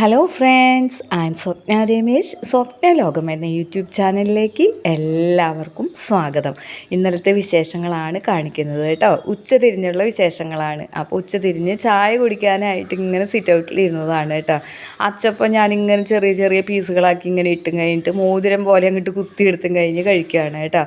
Hello friends I'm Swapna Ramesh Swapna ലോകം എന്ന YouTube ചാനലിലേക്ക് എല്ലാവർക്കും സ്വാഗതം. ഇന്നലത്തെ വിശേഷങ്ങളാണ് കാണിക്കുന്നത് കേട്ടോ. ഉച്ചതിരിഞ്ഞുള്ള വിശേഷങ്ങളാണ്. അപ്പോൾ ഉച്ച തിരിഞ്ഞ് ചായ കുടിക്കാനായിട്ട് ഇങ്ങനെ സിറ്റ് ഔട്ടിൽ ഇരുന്നതാണ് കേട്ടോ. അച്ചപ്പം ഞാനിങ്ങനെ ചെറിയ ചെറിയ പീസുകളാക്കി ഇങ്ങനെ ഇട്ടും കഴിഞ്ഞിട്ട് മോതിരം പോലെ അങ്ങോട്ട് കുത്തിയെടുത്തും കഴിഞ്ഞ് കഴിക്കുകയാണ് കേട്ടോ.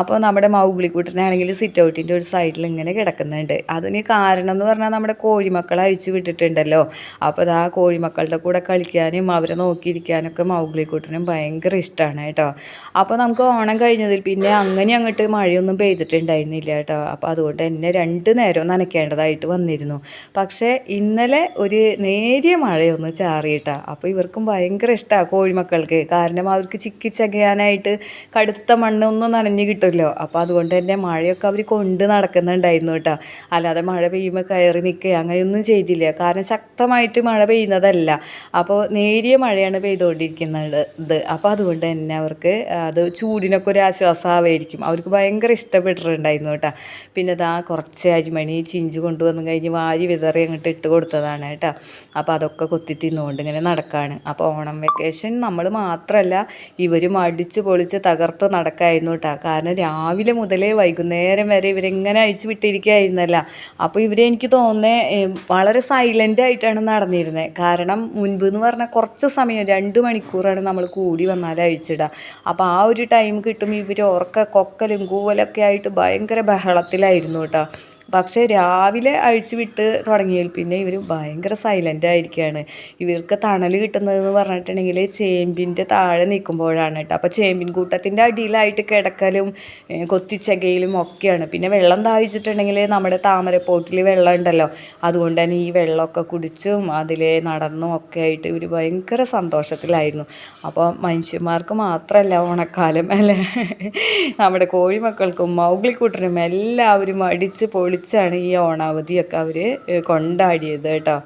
അപ്പോൾ നമ്മുടെ മൗഗ്ലിക്കൂട്ടനാണെങ്കിൽ സിറ്റ് ഔട്ടിന്റെ ഒരു സൈഡിൽ ഇങ്ങനെ കിടക്കുന്നുണ്ട്. അതിന് കാരണം എന്ന് പറഞ്ഞാൽ നമ്മുടെ കോഴിമക്കളെ അഴിച്ചു വിട്ടിട്ടുണ്ടല്ലോ. അപ്പോൾ ആ കോഴിമക്കളുടെ കൂടെ കളിക്കാനും അവരെ നോക്കിയിരിക്കാനൊക്കെ മൗഗ്ലിക്കൂട്ടനും ഭയങ്കര ഇഷ്ടമാണ് കേട്ടോ. അപ്പോൾ നമുക്ക് ഓണം കഴിഞ്ഞതിൽ പിന്നെ അങ്ങനെ അങ്ങോട്ട് മഴയൊന്നും പെയ്തിട്ടുണ്ടായിരുന്നില്ല കേട്ടോ. അപ്പോൾ അതുകൊണ്ട് എന്നെ രണ്ട് നേരം നനയ്ക്കേണ്ടതായിട്ട് വന്നിരുന്നു. പക്ഷേ ഇന്നലെ ഒരു നേരിയ മഴയൊന്ന് ചാറിയിട്ടാ അപ്പോൾ ഇവർക്കും ഭയങ്കര ഇഷ്ടമാണ് കോഴിമക്കൾക്ക്. കാരണം അവർക്ക് ചിക്കി ചകയാനായിട്ട് കടുത്ത മണ്ണൊന്നും നനഞ്ഞ് കിട്ടുമല്ലോ. അപ്പോൾ അതുകൊണ്ട് തന്നെ മഴയൊക്കെ അവർ കൊണ്ട് നടക്കുന്നുണ്ടായിരുന്നു കേട്ടോ. അല്ലാതെ മഴ പെയ്യുമ്പോൾ കയറി നിൽക്കുക അങ്ങനെയൊന്നും ചെയ്തില്ല. കാരണം ശക്തമായിട്ട് മഴ പെയ്യുന്നതല്ല. അപ്പോൾ നേരിയ മഴയാണ് പെയ്തുകൊണ്ടിരിക്കുന്നത് ഇത്. അപ്പോൾ അതുകൊണ്ട് തന്നെ അവർക്ക് അത് ചൂടിനൊക്കെ ഒരു ആശ്വാസമായിരിക്കും. അവർക്ക് ഭയങ്കര ഇഷ്ടപ്പെട്ടിട്ടുണ്ടായിരുന്നു കേട്ടോ. പിന്നെ ഇതാ കുറച്ച് അരിമണി ചിഞ്ചു കൊണ്ടുവന്നു കഴിഞ്ഞ് വാരി വിതറി അങ്ങോട്ട് ഇട്ട് കൊടുത്തതാണ് കേട്ടോ. അപ്പോൾ അതൊക്കെ കൊത്തി തിന്നുകൊണ്ട് ഇങ്ങനെ നടക്കുകയാണ് അപ്പോൾ ഓണം വെക്കേഷൻ നമ്മൾ മാത്രമല്ല ഇവരും അടിച്ച് പൊളിച്ച് തകർത്ത് നടക്കായിരുന്നു കേട്ടോ. കാരണം രാവിലെ മുതലേ വൈകുന്നേരം വരെ ഇവരെങ്ങനെ അഴിച്ചു വിട്ടിരിക്കുകയായിരുന്നല്ല. അപ്പോൾ ഇവരെ എനിക്ക് തോന്നുന്നത് വളരെ സൈലന്റ് ആയിട്ടാണ് നടന്നിരുന്നത് കാരണം മുൻപ് എന്ന് പറഞ്ഞാൽ കുറച്ച് സമയം രണ്ട് മണിക്കൂറാണ് നമ്മൾ കൂടി വന്നാൽ അഴിച്ചിടുക അപ്പോൾ ആ ഒരു ടൈം കിട്ടുമ്പോൾ ഇവർ ഉറക്ക കൊക്കലും കൂവലൊക്കെ ആയിട്ട് ഭയങ്കര ബഹളത്തിലായിരുന്നു കേട്ടോ. പക്ഷേ രാവിലെ അഴിച്ചു വിട്ട് തുടങ്ങിയാൽ പിന്നെ ഇവർ ഭയങ്കര സൈലന്റ് ആയിരിക്കുകയാണ് ഇവർക്ക് തണൽ കിട്ടുന്നതെന്ന് പറഞ്ഞിട്ടുണ്ടെങ്കിൽ ചേമ്പിന്റെ താഴെ നിൽക്കുമ്പോഴാണ് കേട്ടോ. അപ്പോൾ ചേമ്പിൻ കൂട്ടത്തിന്റെ അടിയിലായിട്ട് കിടക്കലും കൊത്തിച്ചകയിലും ഒക്കെയാണ്. പിന്നെ വെള്ളം ദാഹിച്ചിട്ടുണ്ടെങ്കിൽ നമ്മുടെ താമരപ്പോട്ടിൽ വെള്ളം ഉണ്ടല്ലോ. അതുകൊണ്ട് തന്നെ ഈ വെള്ളമൊക്കെ കുടിച്ചും അതിൽ നടന്നും ഒക്കെ ആയിട്ട് ഇവർ ഭയങ്കര സന്തോഷത്തിലായിരുന്നു. അപ്പോൾ മനുഷ്യന്മാർക്ക് മാത്രമല്ല ഓണക്കാലം അല്ലേ? നമ്മുടെ കോഴിമക്കൾക്കും മൗഗ്ലിക്കൂട്ടനും എല്ലാവരും അടിച്ച് പൊളിച്ചാണ് ഈ ഓണാവധിയൊക്കെ അവർ കൊണ്ടാടിയത് കേട്ടോ.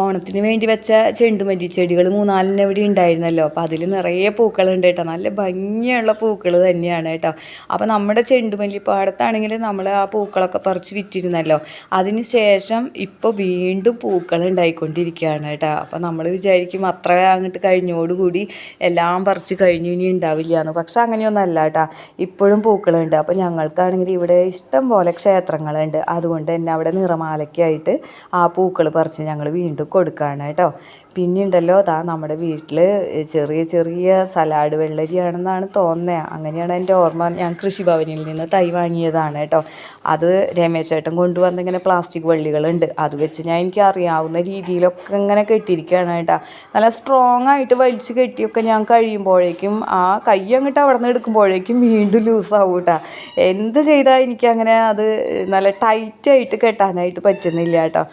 ഓണത്തിന് വേണ്ടി വെച്ച ചെണ്ടുമല്ലി ചെടികൾ മൂന്നാലിന് ഇവിടെ ഉണ്ടായിരുന്നല്ലോ. അപ്പോൾ അതിൽ നിറയെ പൂക്കളുണ്ട് കേട്ടോ. നല്ല ഭംഗിയുള്ള പൂക്കൾ തന്നെയാണ് കേട്ടോ. അപ്പോൾ നമ്മുടെ ചെണ്ടുമല്ലി പാടത്താണെങ്കിൽ നമ്മൾ ആ പൂക്കളൊക്കെ പറിച്ച് വിറ്റിരുന്നല്ലോ. അതിന് ശേഷം ഇപ്പോൾ വീണ്ടും പൂക്കൾ ഉണ്ടായിക്കൊണ്ടിരിക്കുകയാണ് കേട്ടോ. അപ്പോൾ നമ്മൾ വിചാരിക്കും അത്ര അങ്ങോട്ട് കഴിഞ്ഞോടുകൂടി എല്ലാം പറിച്ച് കഴിഞ്ഞു ഇനി ഉണ്ടാവില്ല എന്ന്. പക്ഷെ അങ്ങനെയൊന്നല്ല കേട്ടോ. ഇപ്പോഴും പൂക്കളുണ്ട്. അപ്പോൾ ഞങ്ങൾക്കാണെങ്കിൽ ഇവിടെ ഇഷ്ടം പോലെ ക്ഷേത്രങ്ങളുണ്ട്. അതുകൊണ്ട് തന്നെ അവിടെ നിറമാലയ്ക്കായിട്ട് ആ പൂക്കൾ പറിച്ച് ഞങ്ങൾ വീണ്ടും കൊടുക്കുകയാണ് കേട്ടോ. പിന്നെ ഉണ്ടല്ലോ അതാ നമ്മുടെ വീട്ടിൽ ചെറിയ ചെറിയ സലാഡ് വെള്ളരിയാണെന്നാണ് തോന്നുന്നത് അങ്ങനെയാണ് എന്റെ ഓർമ്മ ഞാൻ കൃഷിഭവനിൽ നിന്ന് തൈ വാങ്ങിയതാണ് കേട്ടോ. അത് രമേശേട്ടൻ കൊണ്ടുവന്ന ഇങ്ങനെ പ്ലാസ്റ്റിക് വള്ളികളുണ്ട്. അത് വെച്ച് ഞാൻ എനിക്ക് അറിയാവുന്ന രീതിയിലൊക്കെ ഇങ്ങനെ കെട്ടിയിരിക്കുകയാണ് കേട്ടോ. നല്ല സ്ട്രോങ് ആയിട്ട് വലിച്ച് കെട്ടിയൊക്കെ ഞാൻ കഴിയുമ്പോഴേക്കും ആ കൈ അങ്ങോട്ട് അവിടെ നിന്ന് എടുക്കുമ്പോഴേക്കും വീണ്ടും ലൂസാവും കേട്ടോ. എന്ത് ചെയ്താൽ എനിക്ക് അങ്ങനെ അത് നല്ല ടൈറ്റായിട്ട് കെട്ടാനായിട്ട് പറ്റുന്നില്ല കേട്ടോ.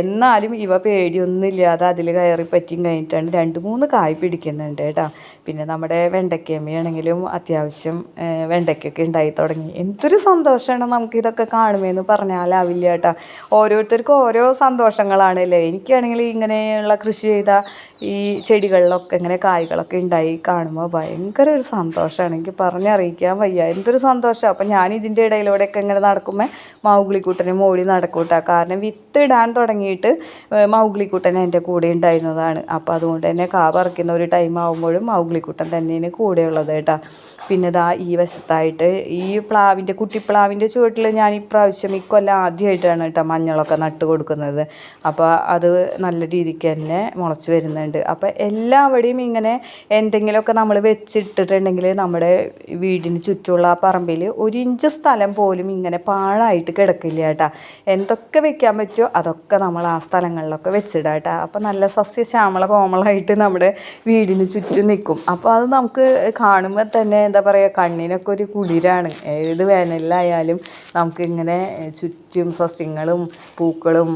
എന്നാലും ഇവ പേടിയൊന്നുമില്ലാതെ അതിൽ കയറി പറ്റിയും കഴിഞ്ഞിട്ടാണ് രണ്ട് മൂന്ന് കായ് പിടിക്കുന്നുണ്ട് കേട്ടോ. പിന്നെ നമ്മുടെ വെണ്ടയ്ക്കമ്മയാണെങ്കിലും അത്യാവശ്യം വെണ്ടയ്ക്കൊക്കെ ഉണ്ടായി തുടങ്ങി. എന്തൊരു സന്തോഷമാണ് നമുക്കിതൊക്കെ കാണുമെന്ന് പറഞ്ഞാലാവില്ല കേട്ടോ. ഓരോരുത്തർക്കും ഓരോ സന്തോഷങ്ങളാണല്ലേ എനിക്കാണെങ്കിൽ ഇങ്ങനെയുള്ള കൃഷി ചെയ്ത ഈ ചെടികളിലൊക്കെ ഇങ്ങനെ കായ്കളൊക്കെ ഉണ്ടായി കാണുമ്പോൾ ഭയങ്കര ഒരു സന്തോഷമാണ്. എനിക്ക് പറഞ്ഞറിയിക്കാൻ വയ്യ. എന്തൊരു സന്തോഷമാണ് അപ്പം ഞാൻ ഇതിന്റെ ഇടയിലൂടെയൊക്കെ ഇങ്ങനെ നടക്കുമ്പോൾ മൗഗുളിക്കൂട്ടനും മോളി നടക്കൂട്ടാ. കാരണം വിത്തിടാൻ തുടങ്ങിയിട്ട് മൗഗ്ലിക്കുട്ടൻ എന്റെ കൂടെ ഉണ്ടായിരുന്നതാണ് അപ്പോൾ അതുകൊണ്ട് തന്നെ കാ പറിക്കുന്ന ഒരു ടൈം ആകുമ്പോഴും മൗഗ്ലിക്കുട്ടൻ തന്നെയാണ് കൂടെയുള്ളത് കേട്ടോ. പിന്നെ ദാ ഈ വശത്തായിട്ട് ഈ പ്ലാവിന്റെ കുട്ടിപ്ലാവിന്റെ ചുവട്ടിൽ ഞാൻ ഇപ്രാവശ്യം ഇക്കൊല്ലം ആദ്യമായിട്ടാണ് കേട്ടോ മഞ്ഞളൊക്കെ നട്ട് കൊടുക്കുന്നത്. അപ്പോൾ അത് നല്ല രീതിക്ക് തന്നെ മുളച്ച് വരുന്നുണ്ട്. അപ്പോൾ എല്ലാവിടെയും ഇങ്ങനെ എന്തെങ്കിലുമൊക്കെ നമ്മൾ വെച്ചിട്ടിട്ടുണ്ടെങ്കിൽ നമ്മുടെ വീടിന് ചുറ്റുമുള്ള ആ പറമ്പിൽ ഒരു ഇഞ്ച് സ്ഥലം പോലും ഇങ്ങനെ പാഴായിട്ട് കിടക്കില്ല കേട്ടോ. എന്തൊക്കെ വെക്കാൻ പറ്റുമോ അതൊക്കെ നമ്മൾ ആ സ്ഥലങ്ങളിലൊക്കെ വെച്ചിടാം കേട്ടോ. അപ്പോൾ നല്ല സസ്യശ്യാമള കോമളായിട്ട് നമ്മുടെ വീടിന് ചുറ്റും നിൽക്കും. അപ്പോൾ അത് നമുക്ക് കാണുമ്പോൾ തന്നെ എന്താ പറയുക കണ്ണിനൊക്കെ ഒരു കുളിരാണ്. ഏത് വേനലിലായാലും നമുക്കിങ്ങനെ ചുറ്റും സസ്യങ്ങളും പൂക്കളും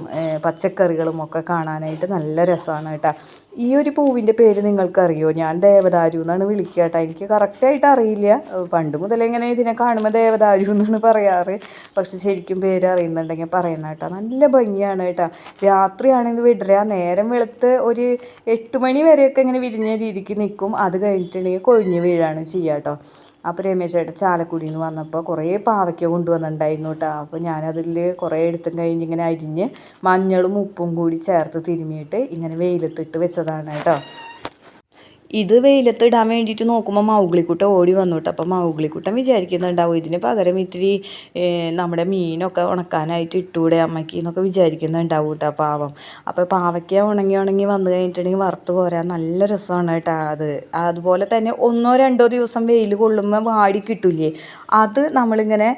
പച്ചക്കറികളും ഒക്കെ കാണാനായിട്ട് നല്ല രസമാണ് കേട്ടോ. ഈ ഒരു പൂവിന്റെ പേര് നിങ്ങൾക്കറിയോ? ഞാൻ ദേവദാരു എന്നാണ് വിളിക്കുക കേട്ടോ. എനിക്ക് കറക്റ്റായിട്ട് അറിയില്ല. പണ്ട് മുതലേ ഇങ്ങനെ ഇതിനെ കാണുമ്പോൾ ദേവദാരു എന്നാണ് പറയാറ്. പക്ഷെ ശരിക്കും പേര് അറിയുന്നുണ്ടെങ്കിൽ പറയണം കേട്ടോ. നല്ല ഭംഗിയാണ് കേട്ടോ. രാത്രിയാണെങ്കിൽ വിടരുക നേരം വെളുത്ത് ഒരു എട്ട് മണി വരെയൊക്കെ ഇങ്ങനെ വിരിഞ്ഞ രീതിക്ക് നിൽക്കും അത് കഴിഞ്ഞിട്ടുണ്ടെങ്കിൽ കൊഴിഞ്ഞ് വീഴാണ് ചെയ്യുക കേട്ടോ. അപ്പോൾ രമേശേട്ടൻ ചാലക്കുടിയിൽ നിന്ന് വന്നപ്പോൾ കുറേ പാവയ്ക്ക കൊണ്ടുവന്നിട്ടുണ്ടായിരുന്നു കേട്ടോ അപ്പോൾ ഞാനതിൽ കുറേ എടുത്തും കഴിഞ്ഞ് ഇങ്ങനെ അരിഞ്ഞ് മഞ്ഞളും ഉപ്പും കൂടി ചേർത്ത് തിരുമിയിട്ട് ഇങ്ങനെ വെയിലത്തിട്ട് വെച്ചതാണ് കേട്ടോ ഇത് വെയിലത്ത് ഇടാൻ വേണ്ടിയിട്ട് നോക്കുമ്പോൾ മൗഗ്ലിക്കുട്ട ഓടി വന്നു കേട്ടോ അപ്പോൾ മൗഗ്ലിക്കുട്ടൻ വിചാരിക്കുന്നുണ്ടാവും ഇതിന് പകരം ഇത്തിരി നമ്മുടെ മീനൊക്കെ ഉണക്കാനായിട്ട് ഇട്ടുകൂടെ അമ്മയ്ക്ക് എന്നൊക്കെ വിചാരിക്കുന്നുണ്ടാവും കേട്ടോ പാവം. അപ്പോൾ പാവയ്ക്ക ഉണങ്ങി ഉണങ്ങി വന്നു കഴിഞ്ഞിട്ടുണ്ടെങ്കിൽ വറുത്ത് പോരാൻ നല്ല രസമാണ് കേട്ടോ അത്. അതുപോലെ തന്നെ ഒന്നോ രണ്ടോ ദിവസം വെയിൽ കൊള്ളുമ്പോൾ വാടി കിട്ടില്ലേ അത് നമ്മളിങ്ങനെ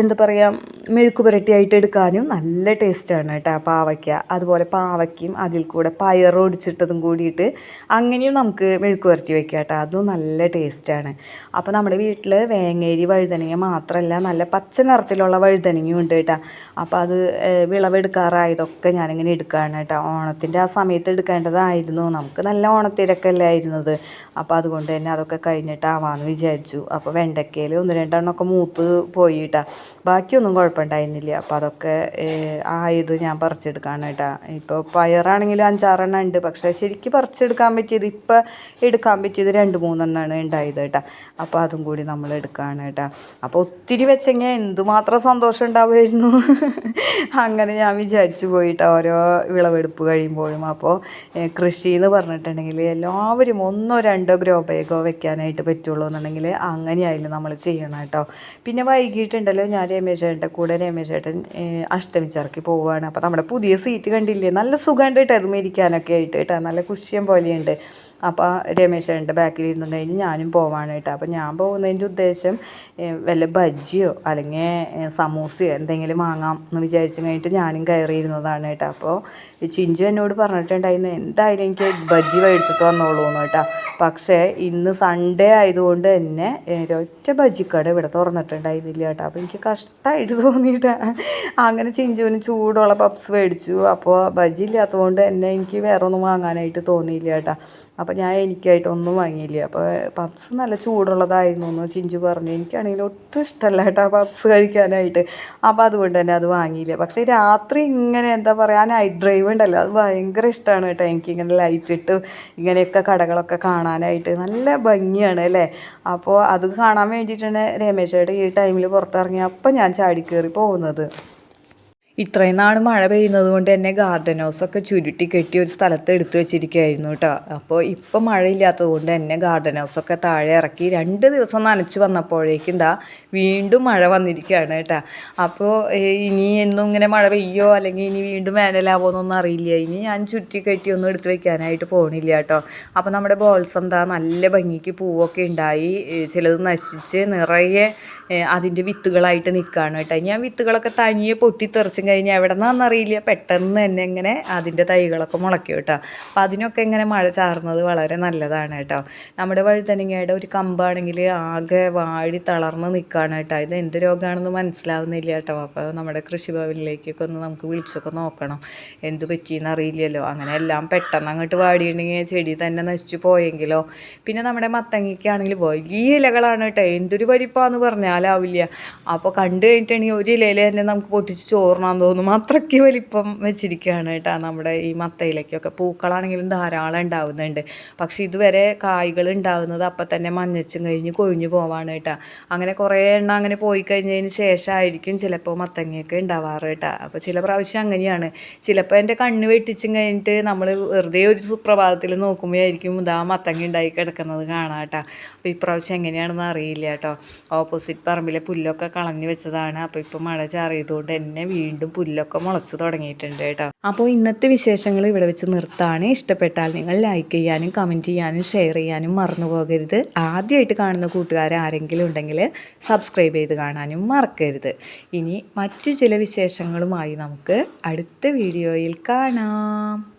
എന്താ പറയുക മെഴുക്ക് പുരട്ടിയായിട്ട് എടുക്കാനും നല്ല ടേസ്റ്റാണ് കേട്ടോ പാവയ്ക്ക. അതുപോലെ പാവയ്ക്കും അതിൽ കൂടെ പയർ ഒടിച്ചിട്ടതും കൂടിയിട്ട് അങ്ങനെയും നമുക്ക് മെഴുക്ക് പുരട്ടി വെക്കാം കേട്ടോ. അതും നല്ല ടേസ്റ്റാണ് അപ്പോൾ നമ്മുടെ വീട്ടിൽ വേങ്ങേരി വഴുതനങ്ങ മാത്രമല്ല നല്ല പച്ച നിറത്തിലുള്ള വഴുതനങ്ങയും ഉണ്ട് കേട്ടോ. അപ്പോൾ അത് വിളവെടുക്കാറായതൊക്കെ ഞാനിങ്ങനെ എടുക്കുകയാണ് കേട്ടോ. ഓണത്തിന്റെ ആ സമയത്ത് എടുക്കേണ്ടതായിരുന്നു. നമുക്ക് നല്ല ഓണത്തിരക്കല്ലേ ആയിരുന്നത്. അപ്പോൾ അതുകൊണ്ട് തന്നെ അതൊക്കെ കഴിഞ്ഞിട്ടാവാമെന്ന് വിചാരിച്ചു. അപ്പോൾ വെണ്ടയ്ക്കയിൽ ഒന്ന് രണ്ടെണ്ണമൊക്കെ മൂത്ത് പോയിട്ടാ. ബാക്കിയൊന്നും കുഴപ്പമുണ്ടായിരുന്നില്ല. അപ്പോൾ അതൊക്കെ ആയത് ഞാൻ പറിച്ചെടുക്കാണ് കേട്ടാ. ഇപ്പോൾ പയറാണെങ്കിലും അഞ്ചാറെണ്ണം ഉണ്ട്. പക്ഷേ ശരിക്കും പറിച്ചെടുക്കാൻ പറ്റിയത് ഇപ്പം എടുക്കാൻ പറ്റിയത് രണ്ട് മൂന്നെണ്ണമാണ് ഉണ്ടായത് കേട്ടാ. അപ്പോൾ അതും കൂടി നമ്മൾ എടുക്കുകയാണ് കേട്ടാ. അപ്പോൾ ഒത്തിരി വെച്ചെങ്കിൽ എന്തുമാത്രം സന്തോഷം ഉണ്ടാവുമായിരുന്നു. അങ്ങനെ ഞാൻ വിചാരിച്ചു പോയിട്ട് ഓരോ വിളവെടുപ്പ് കഴിയുമ്പോഴും. അപ്പോൾ കൃഷി എന്ന് പറഞ്ഞിട്ടുണ്ടെങ്കിൽ എല്ലാവരും ഒന്നോ രണ്ടോ ഗ്രോ ബാഗോ വെക്കാനായിട്ട് പറ്റുള്ളൂ എന്നുണ്ടെങ്കിൽ അങ്ങനെയായാലും നമ്മൾ ചെയ്യണം കേട്ടോ. പിന്നെ വൈകിട്ടുണ്ടല്ലോ ഞാൻ രമേശേട്ടന്റെ കൂടെ രമേശേട്ടൻ അഷ്ടമിച്ചിറക്കി പോവുകയാണ്. അപ്പോൾ നമ്മുടെ പുതിയ സീറ്റ് കണ്ടില്ലേ? നല്ല സുഖമുണ്ട് കേട്ടോ അത് മേടിക്കാനൊക്കെ ആയിട്ട് കേട്ടോ. നല്ല കുഷ്യം പോലെയുണ്ട്. അപ്പോൾ രമേശേട്ടന്റെ ബാക്കിൽ ഇരുന്ന് കഴിഞ്ഞ് ഞാനും പോവാണ് കേട്ടോ. അപ്പോൾ ഞാൻ പോകുന്നതിന്റെ ഉദ്ദേശം വല്ല ബജ്ജിയോ അല്ലെങ്കിൽ സമൂസയോ എന്തെങ്കിലും വാങ്ങാം എന്ന് വിചാരിച്ചു കഴിഞ്ഞിട്ട് ഞാനും കയറിയിരുന്നതാണ് കേട്ടോ. അപ്പോൾ ചിഞ്ചു എന്നോട് പറഞ്ഞിട്ടുണ്ടായിരുന്നു എന്തായാലും എനിക്ക് ബജ്ജി മേടിച്ചിട്ട് വന്നോളൂ എന്ന് കേട്ടോ. പക്ഷേ ഇന്ന് സൺഡേ ആയതുകൊണ്ട് തന്നെ ഒറ്റ ബജ്ജിക്കട ഇവിടെ തുറന്നിട്ടുണ്ടായിരുന്നില്ല കേട്ടോ. അപ്പോൾ എനിക്ക് കഷ്ടമായിട്ട് തോന്നിയിട്ട്. അങ്ങനെ ചിഞ്ചുവിന് ചൂടുള്ള പപ്സ് മേടിച്ചു. അപ്പോൾ ബജ്ജി ഇല്ലാത്തതുകൊണ്ട് തന്നെ എനിക്ക് വേറെ ഒന്നും വാങ്ങാനായിട്ട് തോന്നിയില്ല കേട്ടോ. അപ്പോൾ ഞാൻ എനിക്കായിട്ടൊന്നും വാങ്ങിയില്ല. അപ്പോൾ പപ്സ് നല്ല ചൂടുള്ളതായിരുന്നു എന്ന് ചിഞ്ചു പറഞ്ഞു. എനിക്കാണെങ്കിൽ ഒട്ടും ഇഷ്ടമല്ല കേട്ടോ പപ്സ് കഴിക്കാനായിട്ട്. അപ്പോൾ അതുകൊണ്ട് തന്നെ അത് വാങ്ങിയില്ല. പക്ഷേ രാത്രി ഇങ്ങനെ എന്താ പറയുക നൈറ്റ് ഡ്രൈവ് ഉണ്ടല്ലോ അത് ഭയങ്കര ഇഷ്ടമാണ് കേട്ടോ. എനിക്കിങ്ങനെ ലൈറ്റ് ഇട്ട് ഇങ്ങനെയൊക്കെ കടകളൊക്കെ കാണാനായിട്ട്. നല്ല ഭംഗിയാണ് അല്ലേ? അപ്പോൾ അത് കാണാൻ വേണ്ടിയിട്ടാണ് രമേശേട്ടൻ ഈ ടൈമിൽ പുറത്തിറങ്ങി. അപ്പോൾ ഞാൻ ചാടി കയറി പോകുന്നത്. ഇത്രയും നാൾ മഴ പെയ്യുന്നത് കൊണ്ട് തന്നെ ഗാർഡൻ ഹൗസൊക്കെ ചുരുട്ടി കെട്ടി ഒരു സ്ഥലത്ത് എടുത്തു വെച്ചിരിക്കുകയായിരുന്നു കേട്ടോ അപ്പോൾ ഇപ്പോൾ മഴയില്ലാത്തത് കൊണ്ട് തന്നെ ഗാർഡൻ ഹൗസൊക്കെ താഴെ ഇറക്കി രണ്ട് ദിവസം നനച്ച് വന്നപ്പോഴേക്കും ദാ വീണ്ടും മഴ വന്നിരിക്കുകയാണ് കേട്ടോ അപ്പോൾ ഇനി എന്നും ഇങ്ങനെ മഴ പെയ്യോ? അല്ലെങ്കിൽ ഇനി വീണ്ടും വേനലാവോ എന്നൊന്നും അറിയില്ല. ഇനി ഞാൻ ചുറ്റി കെട്ടി ഒന്നും എടുത്തു വെക്കാനായിട്ട് പോകണില്ല കേട്ടോ അപ്പോൾ നമ്മുടെ ബോൾസം ദാ നല്ല ഭംഗിക്ക് പൂവൊക്കെ ഉണ്ടായി. ചിലത് നശിച്ച് നിറയെ അതിന്റെ വിത്തുകളായിട്ട് നിൽക്കുകയാണ് കേട്ടോ ഞാൻ വിത്തുകളൊക്കെ തനിയെ പൊട്ടിത്തെറിച്ചും കഴിഞ്ഞാൽ എവിടെ നിന്നാണെന്നറിയില്ല പെട്ടെന്ന് തന്നെ ഇങ്ങനെ അതിന്റെ തൈകളൊക്കെ മുളയ്ക്കും കേട്ടോ. അപ്പം അതിനൊക്കെ ഇങ്ങനെ മഴ ചാറുന്നത് വളരെ നല്ലതാണ് കേട്ടോ. നമ്മുടെ വഴുതനങ്ങയുടെ ഒരു കമ്പാണെങ്കിൽ ആകെ വാടി തളർന്ന് നിൽക്കുകയാണ് കേട്ടോ. ഇത് എന്ത് രോഗമാണെന്ന് മനസ്സിലാവുന്നില്ല കേട്ടോ. അപ്പോൾ നമ്മുടെ കൃഷിഭവനിലേക്കൊക്കെ ഒന്ന് നമുക്ക് വിളിച്ചൊക്കെ നോക്കണം. എന്ത് പറ്റിയെന്ന് അറിയില്ലല്ലോ അങ്ങനെ എല്ലാം പെട്ടെന്ന് അങ്ങോട്ട് വാടിയിട്ടുണ്ടെങ്കിൽ ചെടി തന്നെ നശിച്ചു പോയെങ്കിലോ. പിന്നെ നമ്മുടെ മത്തങ്ങയ്ക്കാണെങ്കിൽ വലിയ ഇലകളാണ് കേട്ടോ. എന്തൊരു വലിപ്പമാണെന്ന് പറഞ്ഞാലാവില്ല. അപ്പോൾ കണ്ടു കഴിഞ്ഞിട്ടുണ്ടെങ്കിൽ ഒരു ഇലയിൽ തന്നെ നമുക്ക് പൊട്ടിച്ച് ചോറിനാൻ തോന്നും. അത്രയ്ക്ക് വലിപ്പം വെച്ചിരിക്കുകയാണ് കേട്ടോ നമ്മുടെ ഈ മത്തയിലേക്കൊക്കെ. പൂക്കളാണെങ്കിലും ധാരാളം ഉണ്ടാവുന്നുണ്ട്. പക്ഷേ ഇതുവരെ കായ്കൾ ഉണ്ടാവുന്നത് അപ്പം തന്നെ മഞ്ഞച്ചും കഴിഞ്ഞ് കൊഴിഞ്ഞു പോവാണ് കേട്ടോ. അങ്ങനെ കുറേ എണ്ണം അങ്ങനെ പോയി കഴിഞ്ഞതിന് ശേഷമായിരിക്കും ചിലപ്പോൾ മത്തങ്ങയൊക്കെ ഉണ്ടാവാറ് കേട്ടോ. അപ്പോൾ ചില പ്രാവശ്യം അങ്ങനെയാണ്. ചിലപ്പോൾ എന്റെ കണ്ണ് വെട്ടിച്ചും കഴിഞ്ഞിട്ട് നമ്മൾ വെറുതെ ഒരു സുപ്രഭാതത്തിൽ നോക്കുമ്പോഴായിരിക്കും ഇതാ മത്തങ്ങ ഉണ്ടായി കിടക്കുന്നത് കാണാം കേട്ടോ. അപ്പോൾ ഇപ്രാവശ്യം എങ്ങനെയാണെന്ന് അറിയില്ല കേട്ടോ. ഓപ്പോസിറ്റ് പറമ്പിലെ പുല്ലൊക്കെ കളഞ്ഞു വെച്ചതാണ്. അപ്പോൾ ഇപ്പോൾ മഴ ചാറിയതുകൊണ്ട് തന്നെ വീണ്ടും പുല്ലൊക്കെ മുളച്ചു തുടങ്ങിയിട്ടുണ്ട് കേട്ടോ. അപ്പോൾ ഇന്നത്തെ വിശേഷങ്ങൾ ഇവിടെ വെച്ച് നിർത്താണ് ഇഷ്ടപ്പെട്ടാൽ നിങ്ങൾ ലൈക്ക് ചെയ്യാനും കമന്റ് ചെയ്യാനും ഷെയർ ചെയ്യാനും മറന്നു പോകരുത്. ആദ്യമായിട്ട് കാണുന്ന കൂട്ടുകാർ ആരെങ്കിലും ഉണ്ടെങ്കിൽ സബ്സ്ക്രൈബ് ചെയ്ത് കാണാനും മറക്കരുത്. ഇനി മറ്റു ചില വിശേഷങ്ങളുമായി നമുക്ക് അടുത്ത വീഡിയോയിൽ കാണാം.